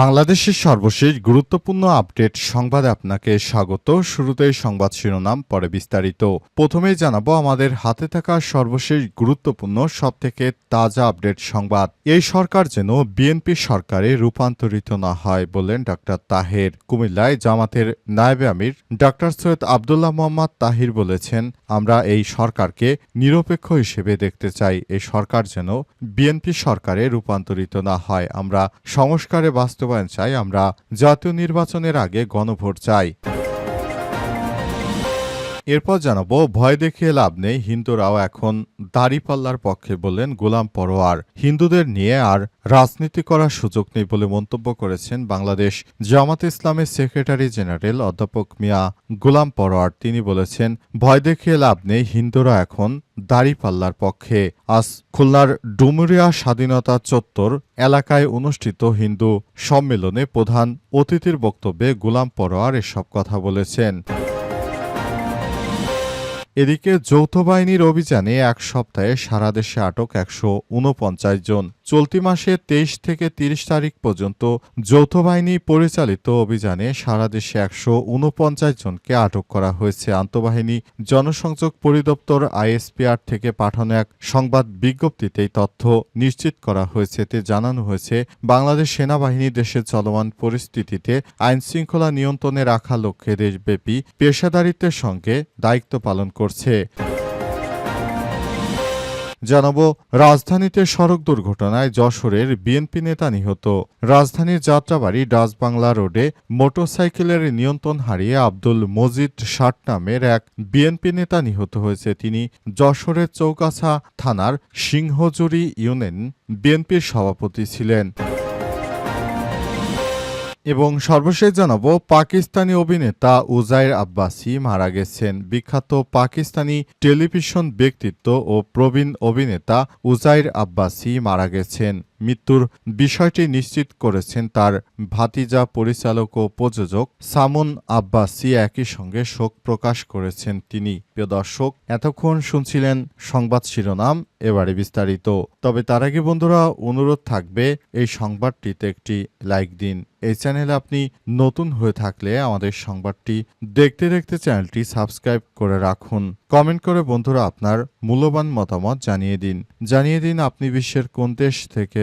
বাংলাদেশের সর্বশেষ গুরুত্বপূর্ণ আপডেট সংবাদে আপনাকে স্বাগত। শুরুতেই সংবাদ শিরোনাম, পরে বিস্তারিত। প্রথমেই জানাব, আমাদের হাতে থাকা সর্বশেষ গুরুত্বপূর্ণ, সবথেকে তাজা আপডেট সংবাদ। এই সরকার যেন বিএনপি সরকারে রূপান্তরিত না হয় বললেন ডক্টর তাহের। কুমিল্লায় জামাতের নায়েবে আমির ডক্টর সৈয়দ আবদুল্লাহ মোহাম্মদ তাহির বলেছেন, আমরা এই সরকারকে নিরপেক্ষ হিসেবে দেখতে চাই। এই সরকার যেন বিএনপি সরকারে রূপান্তরিত না হয়। আমরা সংস্কারে বাস্তবায়ন চাই আমরা জাতীয় নির্বাচনের আগে গণভোট চাই। এরপর জানাব, ভয় দেখিয়ে লাভ নেই, হিন্দুরাও এখন দাড়িপাল্লার পক্ষে বললেন গোলাম পরোয়ার। হিন্দুদের নিয়ে আর রাজনীতি করার সুযোগ নেই বলে মন্তব্য করেছেন বাংলাদেশ জামাত ইসলামের সেক্রেটারি জেনারেল অধ্যাপক মিয়া গোলাম পরোয়ার। তিনি বলেছেন, ভয় দেখিয়ে লাভ নেই, হিন্দুরা এখন দাড়িপাল্লার পক্ষে। আজ খুলনার ডুমুরিয়া স্বাধীনতা চত্বর এলাকায় অনুষ্ঠিত হিন্দু সম্মেলনে প্রধান অতিথির বক্তব্যে গোলাম পরোয়ার এসব কথা বলেছেন। এদিকে যৌথ বাহিনীর অভিযানে এক সপ্তাহে সারা দেশে আটক একশো উনপঞ্চাশ জন। চলতি মাসে তেইশ থেকে তিরিশ তারিখ পর্যন্ত যৌথ বাহিনী পরিচালিত অভিযানে সারা দেশে একশো উনপঞ্চাশ জনকে আটক করা হয়েছে। আন্তঃবাহিনী জনসংযোগ পরিদপ্তর আইএসপিআর থেকে পাঠানো এক সংবাদ বিজ্ঞপ্তিতে এই তথ্য নিশ্চিত করা হয়েছে। এতে জানানো হয়েছে, বাংলাদেশ সেনাবাহিনী দেশের চলমান পরিস্থিতিতে আইন শৃঙ্খলা নিয়ন্ত্রণে রাখা লক্ষ্যে দেশব্যাপী পেশাদারিত্বের সঙ্গে দায়িত্ব পালন করছে। জানাব, রাজধানীতে সড়ক দুর্ঘটনায় যশোরের বিএনপি নেতা নিহত। রাজধানীর যাত্রাবাড়ি ডাচবাংলা রোডে মোটরসাইকেলের নিয়ন্ত্রণ হারিয়ে আব্দুল মজিদ ষাট নামের এক বিএনপি নেতা নিহত হয়েছে। তিনি যশোরের চৌকাছা থানার সিংহজুরি ইউনিয়ন বিএনপির সভাপতি ছিলেন। এবং সর্বশেষ জানাব, পাকিস্তানি অভিনেতা উজাইর আব্বাসি মারা গেছেন। বিখ্যাত পাকিস্তানি টেলিভিশন ব্যক্তিত্ব ও প্রবীণ অভিনেতা উজাইর আব্বাসি মারা গেছেন। মৃত্যুর বিষয়টি নিশ্চিত করেছেন তার ভাতিজা পরিচালক ও প্রযোজক সামুন আব্বাসি একই সঙ্গে শোক প্রকাশ করেছেন তিনি। প্রিয় দর্শক, এতক্ষণ শুনছিলেন সংবাদ শিরোনাম, এবারে বিস্তারিত। তবে তার আগে বন্ধুরা, অনুরোধ থাকবে, এই সংবাদটিতে একটি লাইক দিন। এই চ্যানেলে আপনি নতুন হয়ে থাকলে আমাদের সংবাদটি দেখতে দেখতে চ্যানেলটি সাবস্ক্রাইব করে রাখুন। কমেন্ট করে বন্ধুরা আপনার মূল্যবান মতামত জানিয়ে দিন। জানিয়ে দিন আপনি বিশ্বের কোন দেশ থেকে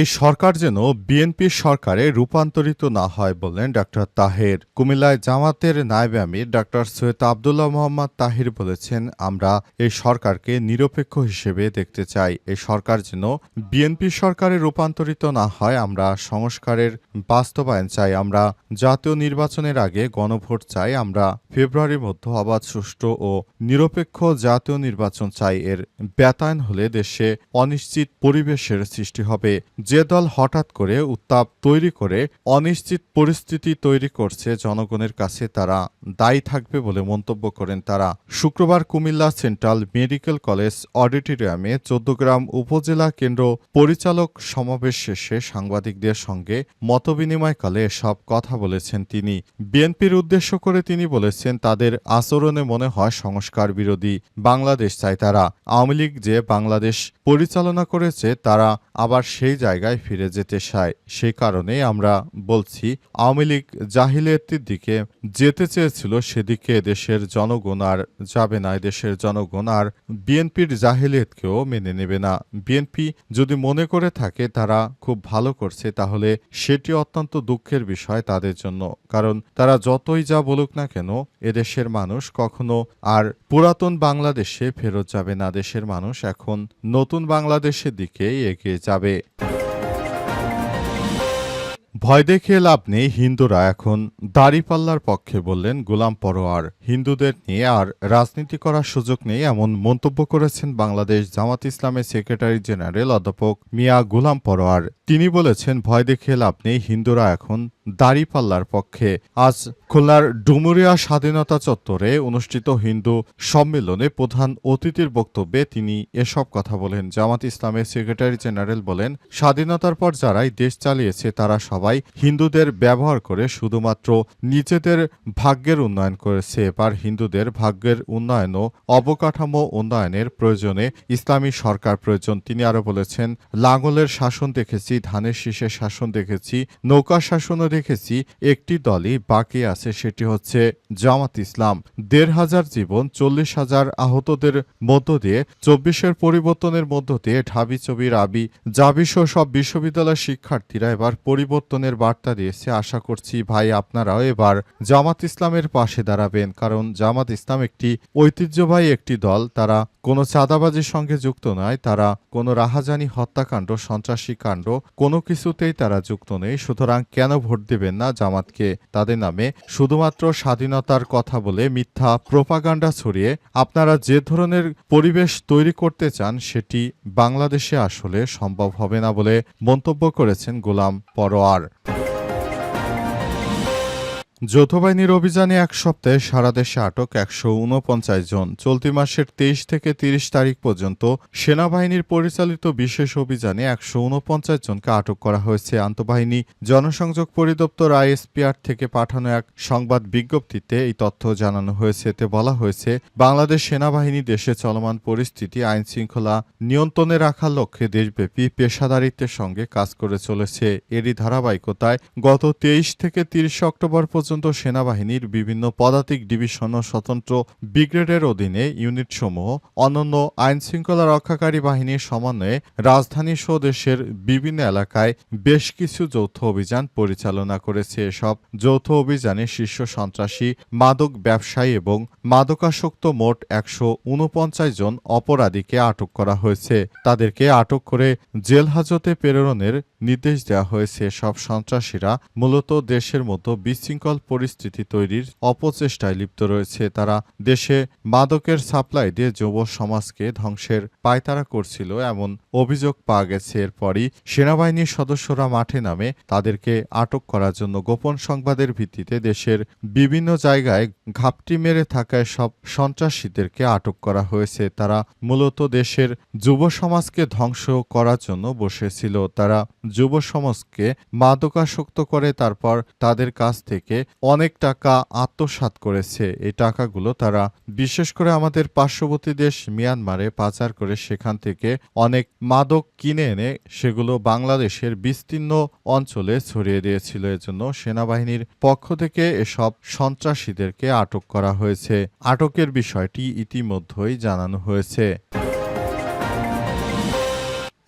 এই সরকার যেন বিএনপি সরকারে রূপান্তরিত না হয় বললেন ডক্টর তাহের। কুমিল্লায় জামাতের নায়েবে আমির ডক্টর সৈয়দ আবদুল্লাহ মোহাম্মদ তাহির বলেছেন, আমরা এই সরকারকে নিরপেক্ষ হিসেবে দেখতে চাই। এই সরকার যেন বিএনপি সরকারে রূপান্তরিত না হয়, আমরা সংস্কারের বাস্তবায়ন চাই। আমরা জাতীয় নির্বাচনের আগে গণভোট চাই। আমরা ফেব্রুয়ারির মধ্যে অবাধ সুষ্ঠু ও নিরপেক্ষ জাতীয় নির্বাচন চাই। এর ব্যতায়ন হলে দেশে অনিশ্চিত পরিবেশের সৃষ্টি হবে। যে দল হঠাৎ করে উত্তাপ তৈরি করে অনিশ্চিত পরিস্থিতি তৈরি করছে জনগণের কাছে, তারা দায়ী থাকবে বলে মন্তব্য করেন তারা। শুক্রবার কুমিল্লা সেন্ট্রাল মেডিকেল কলেজ অডিটোরিয়ামে চোদ্দগ্রাম উপজেলা কেন্দ্র পরিচালক সমাবেশ শেষে সাংবাদিকদের সঙ্গে মতবিনিময়কালে সব কথা বলেছেন তিনি। বিএনপির উদ্দেশ্য করে তিনি বলেছেন, তাদের আচরণে মনে হয় সংস্কার বিরোধী বাংলাদেশ চায় তারা। আওয়ামী লীগ যে বাংলাদেশ পরিচালনা করেছে, তারা আবার সেই জায়গায় ফিরে যেতে চায় সেই কারণে আমরা বলছি, আওয়ামী লীগ জাহিলিয়াতির দিকে যেতে চেয়েছিল সেদিকে দেশের জনগণ আর যাবে না। দেশের জনগণ আর বিএনপির জাহিলিয়াতকেও মেনে নেবে না। বিএনপি যদি মনে করে থাকে তারা খুব ভালো করছে, তাহলে সেটি অত্যন্ত দুঃখের বিষয় তাদের জন্য। কারণ তারা যতই যা বলুক না কেন, এদেশের মানুষ কখনো আর পুরাতন বাংলাদেশে ফেরত যাবে না। দেশের মানুষ এখন নতুন বাংলাদেশের দিকে এগিয়ে যাবে। ভয় দেখিয়ে লাভ নেই হিন্দুরা এখন। দাড়িপাল্লার পক্ষে বললেন, গোলাম পরোয়ার, হিন্দুদের নিয়ে আর রাজনীতি করার সুযোগ নেই এমন মন্তব্য করেছেন বাংলাদেশ জামাত ইসলামের সেক্রেটারি জেনারেল অধ্যাপক মিয়া গোলাম পরোয়ার। তিনি বলেছেন, ভয় দেখিয়ে লাভ নেই, হিন্দুরা এখন দাড়িপাল্লার পক্ষে। আজ খুলনার ডুমুরিয়া স্বাধীনতা চত্বরে অনুষ্ঠিত হিন্দু সম্মেলনে প্রধান অতিথির বক্তব্যে তিনি এসব কথা বলেন। জামাত ইসলামের সেক্রেটারি জেনারেল বলেন, স্বাধীনতার পর যারাই দেশ চালিয়েছে, তারা সবাই হিন্দুদের ব্যবহার করে শুধুমাত্র নিজেদের ভাগ্যের উন্নয়ন করেছে। এবার হিন্দুদের ভাগ্যের উন্নয়ন ও অবকাঠামো উন্নয়নের প্রয়োজনে ইসলামী সরকার প্রয়োজন। তিনি আরও বলেছেন লাঙ্গলের শাসন দেখেছি, ধানের শীষের শাসন দেখেছি, নৌকা শাসনও দেখেছি একটি দলই বাকি আছে, সেটি হচ্ছে জামাত ইসলাম। দেড় হাজার জীবন, চল্লিশ হাজার আহতদের মধ্য দিয়ে, চব্বিশের পরিবর্তনের মধ্য দিয়ে ঢাবি ছবি রাবি জাবিসহ সব বিশ্ববিদ্যালয়ের শিক্ষার্থীরা এবার পরিবর্তনের বার্তা দিয়েছে। আশা করছি ভাই আপনারাও এবার জামাত ইসলামের পাশে দাঁড়াবেন, কারণ জামাত ইসলাম একটি ঐতিহ্যবাহী একটি দল। তারা কোনো চাঁদাবাজির সঙ্গে যুক্ত নয়, তারা কোনো রাহাজানি হত্যাকাণ্ড, সন্ত্রাসী কাণ্ড, কোনো কিছুতেই তারা যুক্ত নেই। সুতরাং কেন ভোট দেবেন না জামাতকে তাদের নামে। শুধুমাত্র স্বাধীনতার কথা বলে মিথ্যা প্রোপাগান্ডা ছড়িয়ে আপনারা যে ধরনের পরিবেশ তৈরি করতে চান সেটি বাংলাদেশে আসলে সম্ভব হবে না বলে মন্তব্য করেছেন গোলাম পরোয়ার। যৌথ বাহিনীর অভিযানে এক সপ্তাহে সারা দেশে আটক একশো উনপঞ্চাশ জন। চলতি মাসের তেইশ থেকে তিরিশ তারিখ পর্যন্ত সেনাবাহিনীর পরিচালিত বিশেষ অভিযানে একশো উনপঞ্চাশ জনকে আটক করা হয়েছে। আন্তঃবাহিনী জনসংযোগ পরিদপ্তর আইএসপিআর থেকে পাঠানো এক সংবাদ বিজ্ঞপ্তিতে এই তথ্য জানানো হয়েছে। এতে বলা হয়েছে, বাংলাদেশ সেনাবাহিনী দেশে চলমান পরিস্থিতি আইন শৃঙ্খলা নিয়ন্ত্রণে রাখার লক্ষ্যে দেশব্যাপী পেশাদারিত্বের সঙ্গে কাজ করে চলেছে। এরই ধারাবাহিকতায় গত তেইশ থেকে তিরিশ অক্টোবর পর্যন্ত সেনাবাহিনীর বিভিন্ন পদাতিক ডিভিশন ও স্বতন্ত্র ব্রিগেডের অধীনে ইউনিটসমূহ অন্যান্য আইন শৃঙ্খলা রক্ষাকারী বাহিনীর সমন্বয়ে রাজধানী সহ দেশের বিভিন্ন এলাকায় বেশ কিছু যৌথ অভিযান পরিচালনা করেছে। এসব যৌথ অভিযানে শীর্ষ সন্ত্রাসী, মাদক ব্যবসায়ী এবং মাদকাসক্ত মোট একশো উনপঞ্চাশ জন অপরাধীকে আটক করা হয়েছে। তাদেরকে আটক করে জেল হাজতে প্রেরণের নির্দেশ দেওয়া হয়েছে। সব সন্ত্রাসীরা মূলত দেশের মতো বিশৃঙ্খল পরিস্থিতি তৈরির অপচেষ্টায় লিপ্ত রয়েছে তারা। দেশে মাদকের সাপ্লাই দিয়ে যুব সমাজকে ধ্বংসের পায়তারা করছিল এমন অভিযোগ পাওয়া গেছে। এরপরই সেনাবাহিনীর সদস্যরা মাঠে নামে তাদেরকে আটক করার জন্য গোপন সংবাদের ভিত্তিতে দেশের বিভিন্ন জায়গায় ঘাপটি মেরে থাকায় সব সন্ত্রাসীদেরকে আটক করা হয়েছে। তারা মূলত দেশের যুব সমাজকে ধ্বংস করার জন্য বসেছিল। তারা যুব সমাজকে মাদকাসক্ত করে তারপর তাদের কাছ থেকে অনেক টাকা আত্মসাৎ করেছে। এই টাকাগুলো তারা, বিশেষ করে আমাদের পার্শ্ববর্তী দেশ মিয়ানমারে পাচার করে সেখান থেকে অনেক মাদক কিনে এনে সেগুলো বাংলাদেশের বিস্তীর্ণ অঞ্চলে ছড়িয়ে দিয়েছিল। এজন্য সেনাবাহিনীর পক্ষ থেকে এসব সন্ত্রাসীদেরকে আটক করা হয়েছে। আটকের বিষয়টি ইতিমধ্যেই জানানো হয়েছে।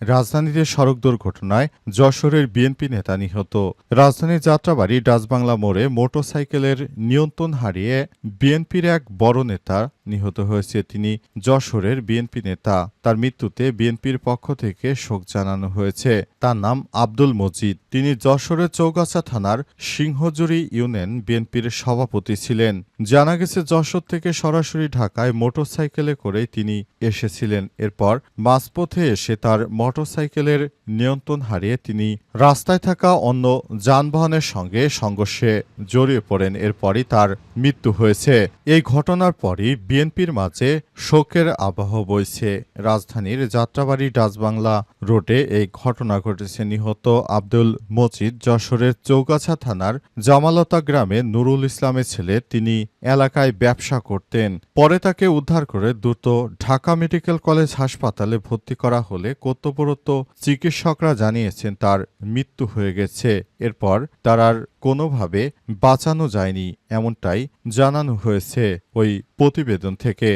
রাজধানীতে সড়ক দুর্ঘটনায় যশোরের বিএনপি নেতা নিহত। রাজধানীর যাত্রাবাড়ি ডাচবাংলা মোড়ে মোটরসাইকেলের নিয়ন্ত্রণ হারিয়ে বিএনপির এক বড় নেতা নিহত হয়েছে তিনি যশোরের বিএনপি নেতা। তার মৃত্যুতে বিএনপির পক্ষ থেকে শোক জানানো হয়েছে। তার নাম আব্দুল মজিদ। তিনি যশোরের চৌগাছা থানার সিংহজুরি ইউনিয়ন বিএনপির সভাপতি ছিলেন। জানা গেছে, যশোর থেকে সরাসরি ঢাকায় মোটরসাইকেলে করেই তিনি এসেছিলেন। এরপর মাঝপথে এসে তার মোটরসাইকেলের নিয়ন্ত্রণ হারিয়ে তিনি রাস্তায় থাকা অন্য যানবাহনের সঙ্গে সংঘর্ষে জড়িয়ে পড়েন। এরপরই তার মৃত্যু হয়েছে। এই ঘটনার পরই বিএনপির মাঝে শোকের আবহ বইছে। রাজধানীর যাত্রাবাড়ি ডাচবাংলা রোডে এই ঘটনা ঘটেছে নিহত আব্দুল মজিদ যশোরের চৌগাছা থানার জামালতা গ্রামে নুরুল ইসলামের ছেলে তিনি এলাকায় ব্যবসা করতেন। পরে তাকে উদ্ধার করে দ্রুত ঢাকা মেডিকেল কলেজ হাসপাতালে ভর্তি করা হলে কর্তব্যরত চিকিৎসকরা জানিয়েছেন তার মৃত্যু হয়ে গেছে। এরপর তার আর কোনোভাবে বাঁচানো যায়নি, এমনটাই জানানো হয়েছে ওই প্রতিবেদন থেকে